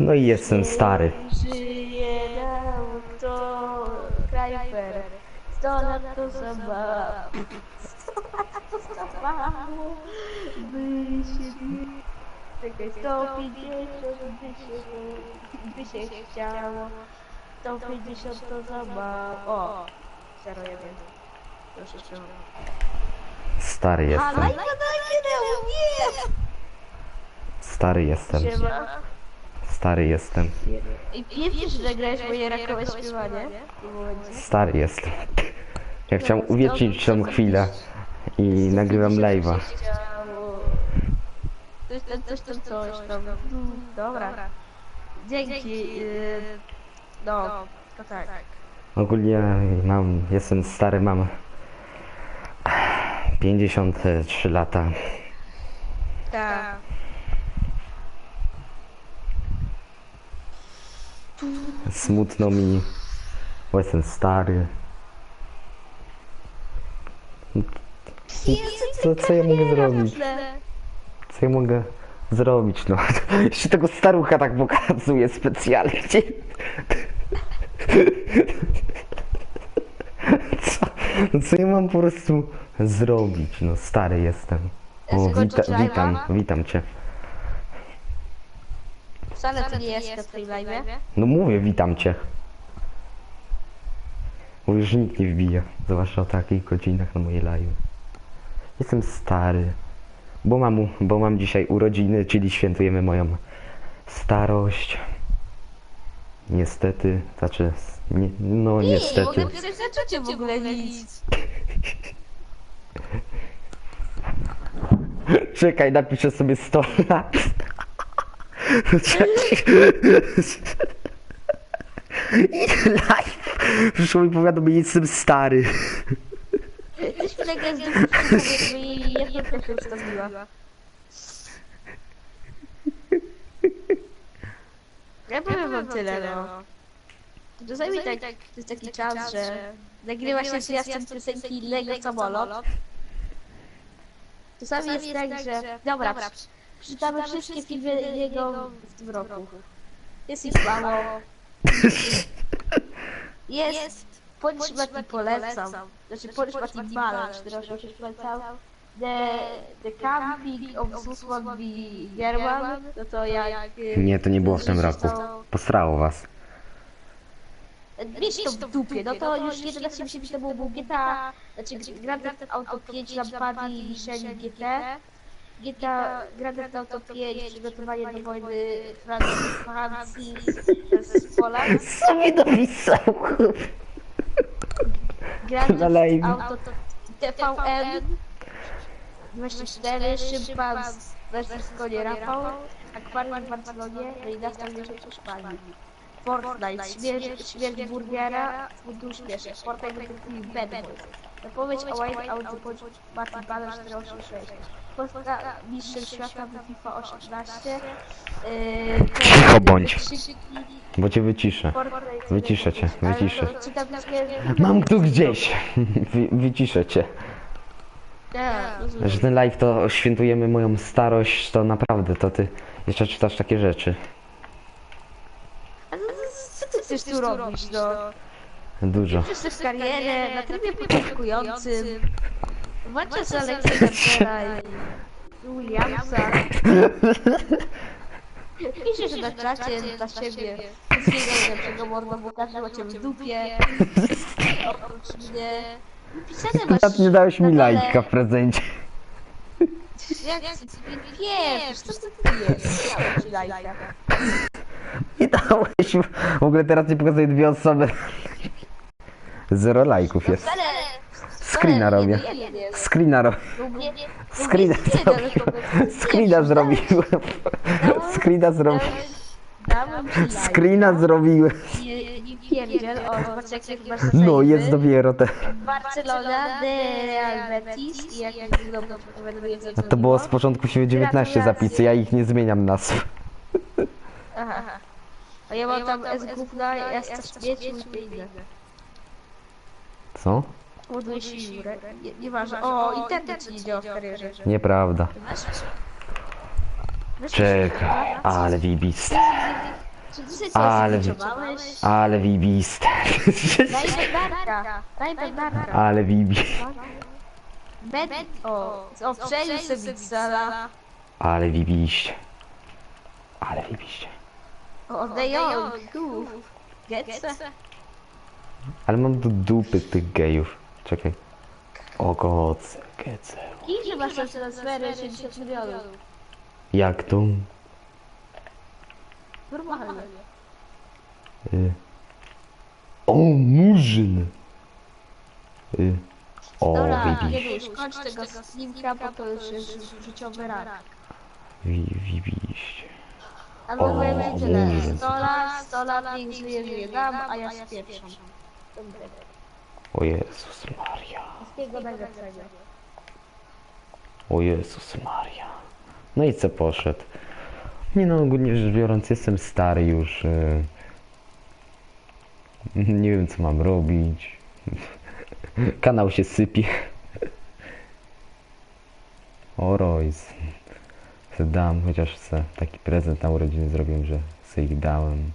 No i jestem stary. Żyje nam to krajper. Sto lat to zabawa. By się... Czekaj, 150 by się, by się chciało. 150 to zabawa. O! 01. Proszę. Stary A, jestem. nie! Stary jestem. Siema. Stary jestem. I pierwszy, że nagrałeś moje rakowe śpiewanie. Stary jestem. Ja chciałem uwiecznić tą chwilę i nagrywam live'a. Coś tam, coś tam, coś tam. Dobra. Dzięki. yy, No, to tak. Ogólnie mam, jestem stary, mam 53 lata. Tak. Smutno mi, bo jestem stary. Co, co ja mogę zrobić? Co ja mogę zrobić, no? Jeszcze tego starucha tak pokazuje specjalnie. Co, no co ja mam po prostu zrobić? No stary jestem. O, wita, witam, witam cię. Wcale to nie jest na tej live. No mówię, witam cię. Bo już nikt nie wbija, zwłaszcza o takich godzinach na moje live. Jestem stary, bo mam, bo mam dzisiaj urodziny, czyli świętujemy moją starość. Niestety, znaczy, nie, no niestety. mogę czacie w ogóle nic. Czekaj, napiszę sobie 100 lat. Czekaj. Live. Przyszło mi powiadomienie, jestem stary. Z dupy i jedno też się ustawiła. Ja powiem wam tyle, no. Czasami tak, to jest taki czas, że nagrywa się zwiastun piosenki Lego Samolot. Czasami jest tak, że... Dobra, przeczytamy wszystkie filmy jego w tym roku. Jest ich mało. Jest. Bądź Mati polecam. Znaczy bądź Mati Balasz, teraz już polecam. The, the Camping of Suswan v German, no to jak... Nie, to nie było w tym roku. Posrało was. Wiesz to w dupie, no to już 11 miesięcy temu był GTA, znaczy Grand Theft Auto 5 Lampadii i Shelly GT. GTA Grand Theft Auto 5 przygotowanie do wojny Francji, Francji przez Polak. Co mi Na live. Theft Auto TVN 24 Szympans versus Konie Rafał Akwarium w Barcelonie no i następnie w Hiszpanii. Fortnite, śmierć, śmierć burgera, fundusz śmieszek, Fortnite Bad Boys Zapowiedź o White Out bądź Martin Banner 486 Polska Mistrzem Świata w FIFA 18 yy, Cicho bądź. Bo cię wyciszę. Wyciszę cię, wyciszę. Mam tu gdzieś. Wy, wyciszę cię. Że ten live to świętujemy moją starość, to naprawdę, to ty jeszcze czytasz takie rzeczy. Ale co ty chcesz tu robić, no? Dużo. Chcesz karierę na trybie początkującym. Walczę z Aleksandra i Williamsa. Piszesz na czacie dla siebie wszystkiego najlepszego mordo, bo każdy ma cię w dupie. Oprócz mnie. Napisane masz Nawet nie dałeś mi lajka w prezencie. Jak wiesz, co ty wiesz? Dałem ci lajka. Nie dałeś. W ogóle teraz nie pokazuję dwie osoby. Zero lajków jest. Screena robię. Screena robię. Screena zrobiłem. Screena zrobiłem. Screena zrobiłem. Screena zrobiłem. Pierdziel, o, zobacz jak, jak masz No, jest dopiero te. Barcelona, de Real Betis i jak jak wygląda No to było z początku siebie 19 zapisy, ja ich nie zmieniam nazw. Aha. A ja mam tam S gówna, S śmieci i te inne. Co? Ładuję siłę. Nie- Nieważne. O, internet ci nie działa w karierze. Nieprawda. Czekaj, ale wibiste, Czy Ale- zliczowałeś? ale wibiste, Daj bednarka. Daj bednarka. ale wibi, Bed... O, o przejrzyj sobie Bixala. ale wibiście, ale wibiście. O, Dejon, kuf. Getce. Ale mam do dupy tych gejów. Czekaj. O koce, gece. Kiedy masz te transfery 60 milionów? Jak to? Normalnie. Y. O, murzyn! Y. O, Dobra, wibiś. Jeduś, kończ tego slimka, bo to już jest życiowy rak. Wi, wibiście. Albo O, powiem tyle. Boże. 100 lat, 100 lat niech żyje, żyje a ja spieprzam. O Jezus Maria. Wszystkiego najlepszego. O Jezus Maria. No i co poszedł? Nie no, ogólnie rzecz biorąc, jestem stary już. y. Nie wiem, co mam robić. Kanał się sypie. O Royce. Dam, chociaż se taki prezent na urodziny zrobiłem, że se ich dałem.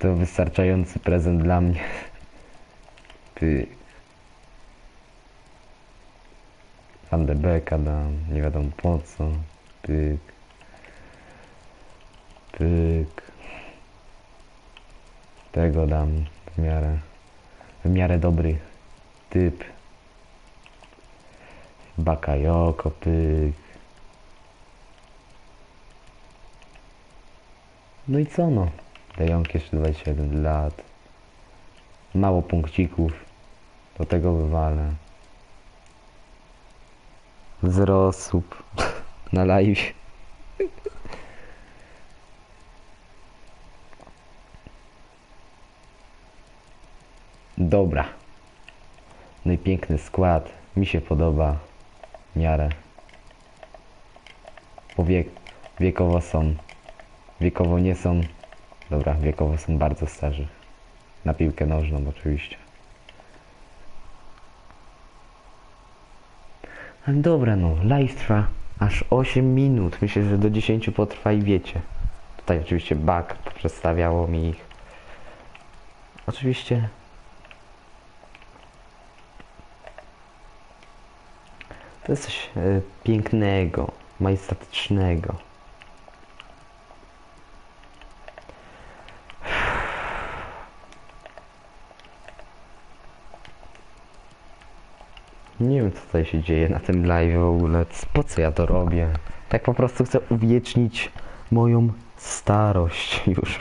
To wystarczający prezent dla mnie. De Beeka dam, nie wiadomo po co. Pyk. Pyk. Tego dam w miarę, w miarę dobry typ. Bakayoko, pyk. No i co no? Dejonk jeszcze 27 lat. Mało punkcików. Do tego wywalę. Zero osób na live. Dobra. No i piękny skład. Mi się podoba. W miarę. Bo wiek, wiekowo są. Wiekowo nie są. Dobra, wiekowo są bardzo starzy. Na piłkę nożną oczywiście. Ale dobra no, live trwa aż 8 minut. Myślę, że do 10 potrwa i wiecie. Tutaj oczywiście bug przedstawiało mi ich. Oczywiście. To jest coś e, pięknego, majestatycznego. Nie wiem co tutaj się dzieje na tym live w ogóle. Po co ja to robię? Tak po prostu chcę uwiecznić moją starość już.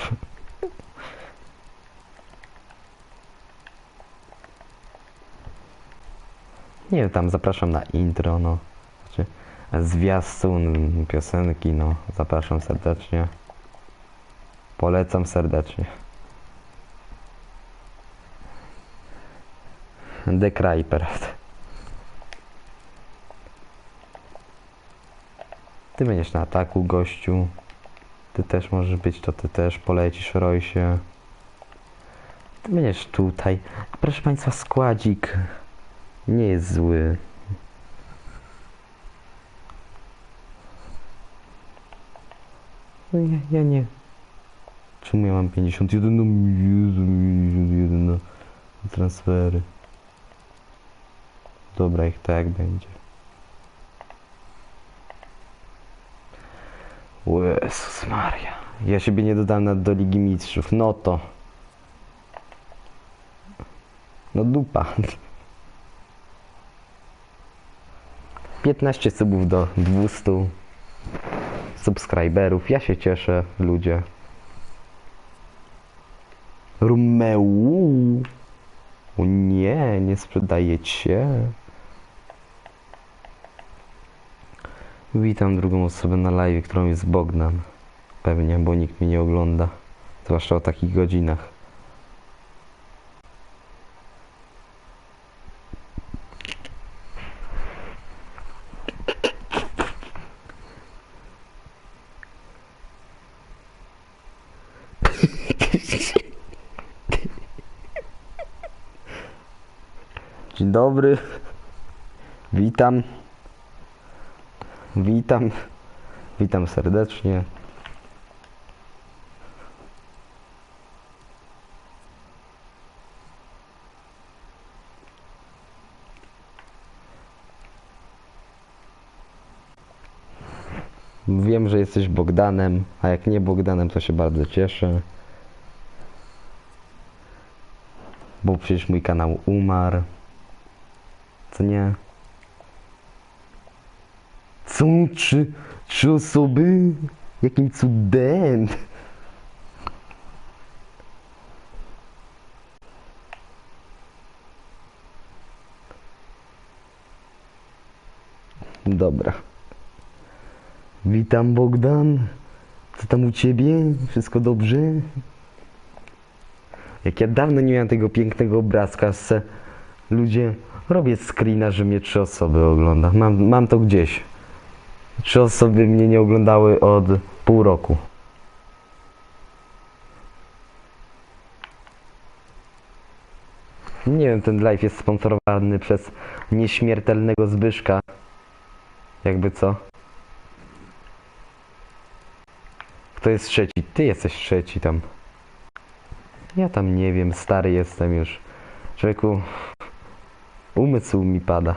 Nie wiem, tam zapraszam na intro, no. Znaczy, zwiastun piosenki, no. Zapraszam serdecznie. Polecam serdecznie. The Kryper. Ty będziesz na ataku, gościu. Ty też możesz być, to ty też polecisz, Rojsie. Ty będziesz tutaj. Proszę Państwa, składzik nie jest zły. No ja, ja nie. Czemu ja mam 51? No Jezu, 51 na transfery. Dobra, ich tak będzie. O Jezus Maria. Ja siebie nie dodam nawet do Ligi Mistrzów. No to. No dupa. 15 subów do 200 subskryberów. Ja się cieszę, ludzie. Rumeu. O nie, nie sprzedajecie. Witam drugą osobę na live, którą jest Bogdan. Pewnie, bo nikt mnie nie ogląda. Zwłaszcza o takich godzinach. Dzień dobry. Witam. Witam. Witam serdecznie. Wiem, że jesteś Bogdanem, a jak nie Bogdanem, to się bardzo cieszę. Bo przecież mój kanał umarł. Co nie? Co? Trzy, trzy osoby? Jakim cudem? Dobra. Witam Bogdan. Co tam u ciebie? Wszystko dobrze? Jak ja dawno nie miałem tego pięknego obrazka z ludzie robię screena, że mnie trzy osoby ogląda. Mam, mam to gdzieś. Trzy osoby mnie nie oglądały od pół roku. Nie wiem, ten live jest sponsorowany przez nieśmiertelnego Zbyszka. Jakby co? Kto jest trzeci? Ty jesteś trzeci tam. Ja tam nie wiem, stary jestem już. Człowieku, umysł mi pada.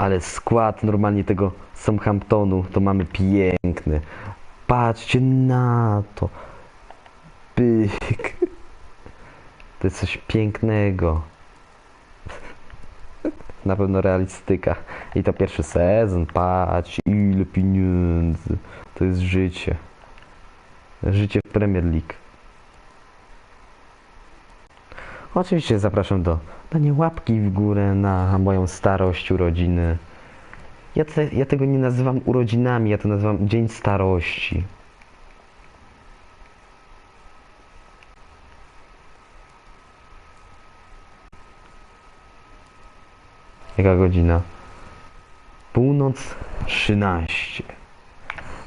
Ale skład normalnie tego Southamptonu to mamy piękny. Patrzcie na to. Pyk. To jest coś pięknego. Na pewno realistyka. I to pierwszy sezon, patrz ile pieniędzy. To jest życie. Życie w Premier League. Oczywiście zapraszam do dania łapki w górę na moją starość, urodziny. Ja, te, ja tego nie nazywam urodzinami, ja to nazywam Dzień Starości. Jaka godzina? Północ 13.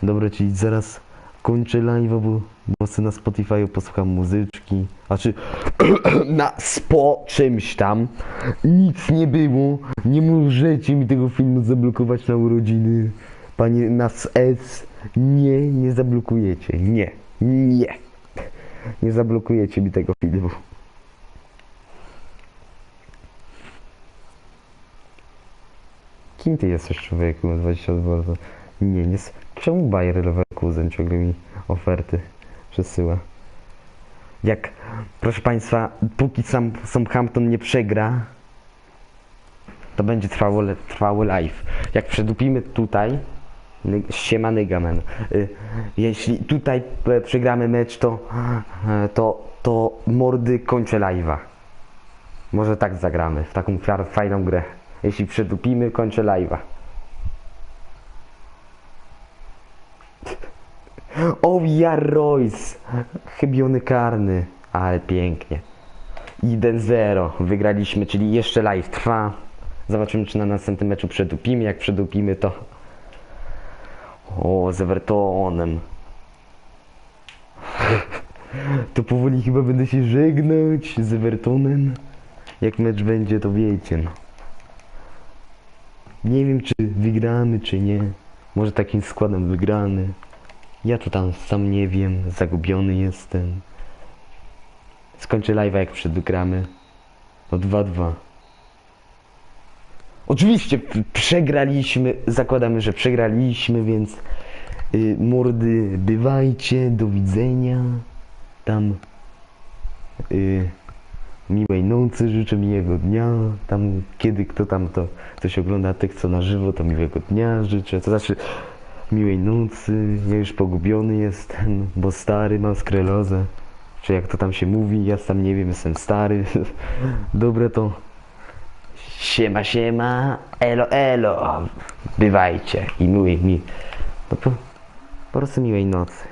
Dobra, czyli zaraz kończę live, bo, bo sobie na Spotify posłucham muzyczki. A czy na spo czymś tam. Nic nie było. Nie możecie mi tego filmu zablokować na urodziny. Panie nas S. Nie, nie zablokujecie. Nie. Nie. Nie zablokujecie mi tego filmu. Kim ty jesteś człowieku 22 lata? Nie, nie. Czemu Bayer Leverkusen ciągle mi oferty przesyła? Jak, proszę Państwa, póki sam Southampton nie przegra, to będzie trwało, trwały live. Jak przedupimy tutaj, siema Nygamen, y, jeśli tutaj e, przegramy mecz, to, e, to, to mordy kończę live'a. Może tak zagramy, w taką fajną grę. Jeśli przedupimy, kończę live'a. O, ja Royce! Chybiony karny. Ale pięknie. 1-0. Wygraliśmy, czyli jeszcze live trwa. Zobaczymy, czy na następnym meczu przedupimy. Jak przedupimy, to... O, z Evertonem. To powoli chyba będę się żegnać z Evertonem. Jak mecz będzie, to wiecie, no. Nie wiem, czy wygramy, czy nie. Może takim składem wygrany. Ja to tam sam nie wiem, zagubiony jestem. Skończę live'a jak przedgramy. O 2-2. Oczywiście przegraliśmy, zakładamy, że przegraliśmy, więc y, mordy, bywajcie, do widzenia. Tam y, miłej nocy, życzę miłego dnia. Tam kiedy kto tam to ktoś ogląda tych co na żywo, to miłego dnia życzę. To znaczy miłej nocy. Ja już pogubiony jestem, bo stary mam skrelozę. Czy jak to tam się mówi, ja sam nie wiem, jestem stary. Dobre to. Siema, siema, elo, elo. Bywajcie i miłej mi. No po, po prostu miłej nocy.